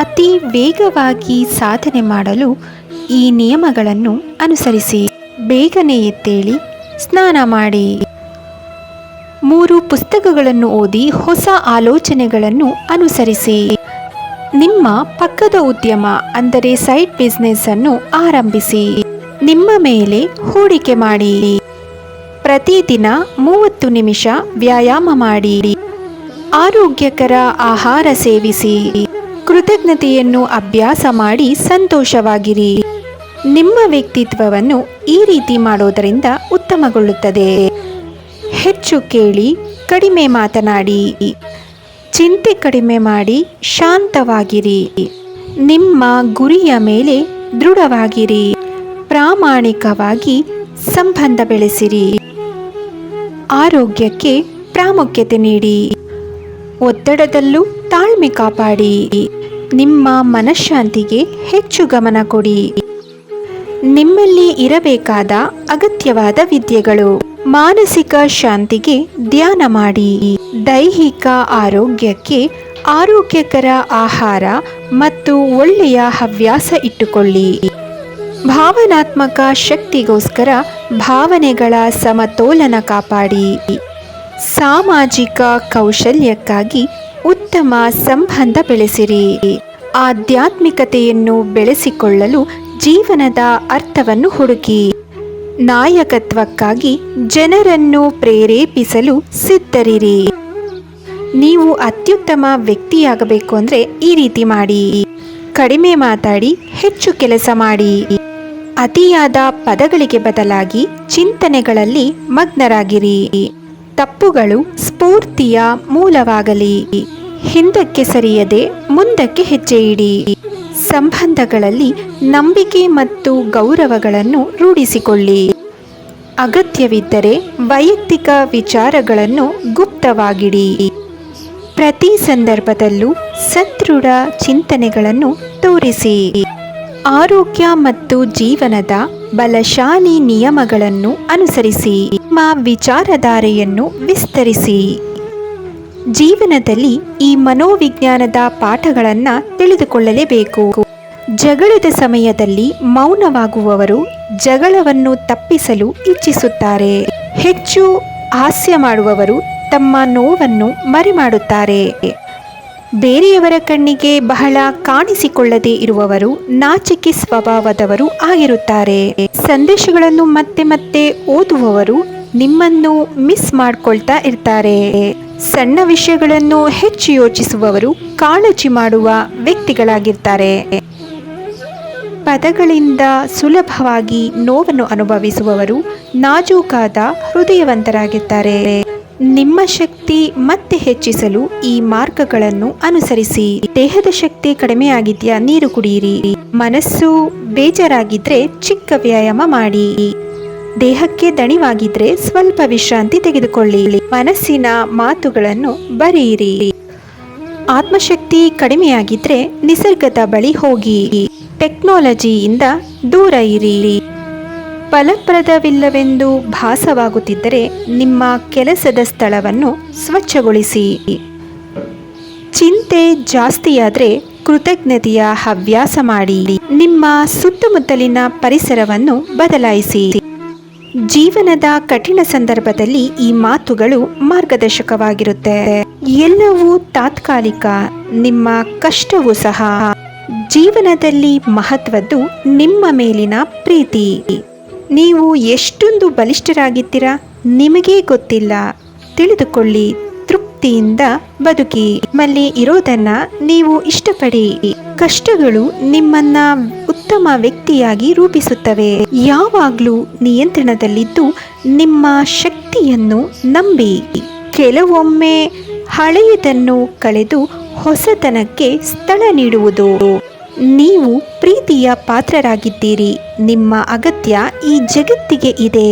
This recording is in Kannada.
ಅತಿ ವೇಗವಾಗಿ ಸಾಧನೆ ಮಾಡಲು ಈ ನಿಯಮಗಳನ್ನು ಅನುಸರಿಸಿ. ಬೇಗನೆ ಎತ್ತೇಳಿ ಸ್ನಾನ ಮಾಡಿ. ಮೂರು ಪುಸ್ತಕಗಳನ್ನು ಓದಿ ಹೊಸ ಆಲೋಚನೆಗಳನ್ನು ಅನುಸರಿಸಿ. ನಿಮ್ಮ ಪಕ್ಕದ ಉದ್ಯಮ, ಅಂದರೆ ಸೈಡ್ ಬಿಸ್ನೆಸ್ ಅನ್ನು ಆರಂಭಿಸಿ. ನಿಮ್ಮ ಮೇಲೆ ಹೂಡಿಕೆ ಮಾಡಿ. ಪ್ರತಿದಿನ ಮೂವತ್ತು ನಿಮಿಷ ವ್ಯಾಯಾಮ ಮಾಡಿ. ಆರೋಗ್ಯಕರ ಆಹಾರ ಸೇವಿಸಿ. ಕೃತಜ್ಞತೆಯನ್ನು ಅಭ್ಯಾಸ ಮಾಡಿ ಸಂತೋಷವಾಗಿರಿ. ನಿಮ್ಮ ವ್ಯಕ್ತಿತ್ವವನ್ನು ಈ ರೀತಿ ಮಾಡೋದರಿಂದ ಉತ್ತಮಗೊಳ್ಳುತ್ತದೆ. ಹೆಚ್ಚು ಕೇಳಿ, ಕಡಿಮೆ ಮಾತನಾಡಿ. ಚಿಂತೆ ಕಡಿಮೆ ಮಾಡಿ ಶಾಂತವಾಗಿರಿ. ನಿಮ್ಮ ಗುರಿಯ ಮೇಲೆ ದೃಢವಾಗಿರಿ. ಪ್ರಾಮಾಣಿಕವಾಗಿ ಸಂಬಂಧ ಬೆಳೆಸಿರಿ. ಆರೋಗ್ಯಕ್ಕೆ ಪ್ರಾಮುಖ್ಯತೆ ನೀಡಿ. ಒತ್ತಡದಲ್ಲೂ ತಾಳ್ಮೆ ಕಾಪಾಡಿ. ನಿಮ್ಮ ಮನಃಶಾಂತಿಗೆ ಹೆಚ್ಚು ಗಮನ ಕೊಡಿ. ನಿಮ್ಮಲ್ಲಿ ಇರಬೇಕಾದ ಅಗತ್ಯವಾದ ವಿದ್ಯೆಗಳು. ಮಾನಸಿಕ ಶಾಂತಿಗೆ ಧ್ಯಾನ ಮಾಡಿ. ದೈಹಿಕ ಆರೋಗ್ಯಕ್ಕೆ ಆರೋಗ್ಯಕರ ಆಹಾರ ಮತ್ತು ಒಳ್ಳೆಯ ಹವ್ಯಾಸ ಇಟ್ಟುಕೊಳ್ಳಿ. ಭಾವನಾತ್ಮಕ ಶಕ್ತಿಗೋಸ್ಕರ ಭಾವನೆಗಳ ಸಮತೋಲನ ಕಾಪಾಡಿ. ಸಾಮಾಜಿಕ ಕೌಶಲ್ಯಕ್ಕಾಗಿ ಉತ್ತಮ ಸಂಬಂಧ ಬೆಳೆಸಿರಿ. ಆಧ್ಯಾತ್ಮಿಕತೆಯನ್ನು ಬೆಳೆಸಿಕೊಳ್ಳಲು ಜೀವನದ ಅರ್ಥವನ್ನು ಹುಡುಕಿ. ನಾಯಕತ್ವಕ್ಕಾಗಿ ಜನರನ್ನು ಪ್ರೇರೇಪಿಸಲು ಸಿದ್ಧರಿರಿ. ನೀವು ಅತ್ಯುತ್ತಮ ವ್ಯಕ್ತಿಯಾಗಬೇಕು ಅಂದರೆ ಈ ರೀತಿ ಮಾಡಿ. ಕಡಿಮೆ ಮಾತಾಡಿ, ಹೆಚ್ಚು ಕೆಲಸ ಮಾಡಿ. ಅತಿಯಾದ ಪದಗಳಿಗೆ ಬದಲಾಗಿ ಚಿಂತನೆಗಳಲ್ಲಿ ಮಗ್ನರಾಗಿರಿ. ತಪ್ಪುಗಳು ಸ್ಫೂರ್ತಿಯ ಮೂಲವಾಗಲಿ. ಹಿಂದಕ್ಕೆ ಸರಿಯದೆ ಮುಂದಕ್ಕೆ ಹೆಜ್ಜೆ ಇಡಿ ಸಂಬಂಧಗಳಲ್ಲಿ ನಂಬಿಕೆ ಮತ್ತು ಗೌರವಗಳನ್ನು ರೂಢಿಸಿಕೊಳ್ಳಿ. ಅಗತ್ಯವಿದ್ದರೆ ವೈಯಕ್ತಿಕ ವಿಚಾರಗಳನ್ನು ಗುಪ್ತವಾಗಿಡಿ. ಪ್ರತಿ ಸಂದರ್ಭದಲ್ಲೂ ಸದೃಢ ಚಿಂತನೆಗಳನ್ನು ತೋರಿಸಿ. ಆರೋಗ್ಯ ಮತ್ತು ಜೀವನದ ಬಲಶಾಲಿ ನಿಯಮಗಳನ್ನು ಅನುಸರಿಸಿ. ನಿಮ್ಮ ವಿಚಾರಧಾರೆಯನ್ನು ವಿಸ್ತರಿಸಿ. ಜೀವನದಲ್ಲಿ ಈ ಮನೋವಿಜ್ಞಾನದ ಪಾಠಗಳನ್ನು ತಿಳಿದುಕೊಳ್ಳಲೇಬೇಕು. ಜಗಳದ ಸಮಯದಲ್ಲಿ ಮೌನವಾಗುವವರು ಜಗಳವನ್ನು ತಪ್ಪಿಸಲು ಇಚ್ಛಿಸುತ್ತಾರೆ. ಹೆಚ್ಚು ಹಾಸ್ಯ ಮಾಡುವವರು ತಮ್ಮ ನೋವನ್ನು ಮರೆಮಾಡುತ್ತಾರೆ. ಬೇರೆಯವರ ಕಣ್ಣಿಗೆ ಬಹಳ ಕಾಣಿಸಿಕೊಳ್ಳದೇ ಇರುವವರು ನಾಚಿಕೆ ಸ್ವಭಾವದವರು ಆಗಿರುತ್ತಾರೆ. ಸಂದೇಶಗಳನ್ನು ಮತ್ತೆ ಮತ್ತೆ ಓದುವವರು ನಿಮ್ಮನ್ನು ಮಿಸ್ ಮಾಡಿಕೊಳ್ತಾ ಇರ್ತಾರೆ. ಸಣ್ಣ ವಿಷಯಗಳನ್ನು ಹೆಚ್ಚು ಯೋಚಿಸುವವರು ಕಾಳಜಿ ಮಾಡುವ ವ್ಯಕ್ತಿಗಳಾಗಿರ್ತಾರೆ. ಪದಗಳಿಂದ ಸುಲಭವಾಗಿ ನೋವನ್ನು ಅನುಭವಿಸುವವರು ನಾಜೂಕಾದ ಹೃದಯವಂತರಾಗಿರ್ತಾರೆ. ನಿಮ್ಮ ಶಕ್ತಿ ಮತ್ತೆ ಹೆಚ್ಚಿಸಲು ಈ ಮಾರ್ಗಗಳನ್ನು ಅನುಸರಿಸಿ. ದೇಹದ ಶಕ್ತಿ ಕಡಿಮೆಯಾಗಿದ್ಯಾ ನೀರು ಕುಡಿಯಿರಿ. ಮನಸ್ಸು ಬೇಜಾರಾಗಿದ್ರೆ ಚಿಕ್ಕ ವ್ಯಾಯಾಮ ಮಾಡಿ. ದೇಹಕ್ಕೆ ದಣಿವಾಗಿದ್ರೆ ಸ್ವಲ್ಪ ವಿಶ್ರಾಂತಿ ತೆಗೆದುಕೊಳ್ಳಿ. ಮನಸ್ಸಿನ ಮಾತುಗಳನ್ನು ಬರೆಯಿರಿ. ಆತ್ಮಶಕ್ತಿ ಕಡಿಮೆಯಾಗಿದ್ರೆ ನಿಸರ್ಗದ ಬಳಿ ಹೋಗಿ. ಟೆಕ್ನಾಲಜಿಯಿಂದ ದೂರ ಇರಿ. ಫಲಪ್ರದವಿಲ್ಲವೆಂದು ಭಾಸವಾಗುತ್ತಿದ್ದರೆ ನಿಮ್ಮ ಕೆಲಸದ ಸ್ಥಳವನ್ನು ಸ್ವಚ್ಛಗೊಳಿಸಿ. ಚಿಂತೆ ಜಾಸ್ತಿಯಾದರೆ ಕೃತಜ್ಞತೆಯ ಹವ್ಯಾಸ ಮಾಡಿ. ನಿಮ್ಮ ಸುತ್ತಮುತ್ತಲಿನ ಪರಿಸರವನ್ನು ಬದಲಾಯಿಸಿ. ಜೀವನದ ಕಠಿಣ ಸಂದರ್ಭದಲ್ಲಿ ಈ ಮಾತುಗಳು ಮಾರ್ಗದರ್ಶಕವಾಗಿರುತ್ತೆ. ಎಲ್ಲವೂ ತಾತ್ಕಾಲಿಕ, ನಿಮ್ಮ ಕಷ್ಟವೂ ಸಹ. ಜೀವನದಲ್ಲಿ ಮಹತ್ವದ್ದು ನಿಮ್ಮ ಮೇಲಿನ ಪ್ರೀತಿ. ನೀವು ಎಷ್ಟೊಂದು ಬಲಿಷ್ಠರಾಗಿದ್ದೀರಾ? ನಿಮಗೇ ಗೊತ್ತಿಲ್ಲ. ತಿಳಿದುಕೊಳ್ಳಿ, ತೃಪ್ತಿಯಿಂದ ಬದುಕಿ. ನಿಮ್ಮಲ್ಲಿ ಇರೋದನ್ನ ನೀವು ಇಷ್ಟಪಡಿ. ಕಷ್ಟಗಳು ನಿಮ್ಮನ್ನ ಉತ್ತಮ ವ್ಯಕ್ತಿಯಾಗಿ ರೂಪಿಸುತ್ತವೆ. ಯಾವಾಗಲೂ ನಿಯಂತ್ರಣದಲ್ಲಿದ್ದು ನಿಮ್ಮ ಶಕ್ತಿಯನ್ನು ನಂಬಿ. ಕೆಲವೊಮ್ಮೆ ಹಳೆಯದನ್ನು ಕಳೆದು ಹೊಸತನಕ್ಕೆ ಸ್ಥಳ ನೀಡುವುದು. ನೀವು ಪ್ರೀತಿಯ ಪಾತ್ರರಾಗಿದ್ದೀರಿ. ನಿಮ್ಮ ಅಗತ್ಯ ಈ ಜಗತ್ತಿಗೆ ಇದೆ.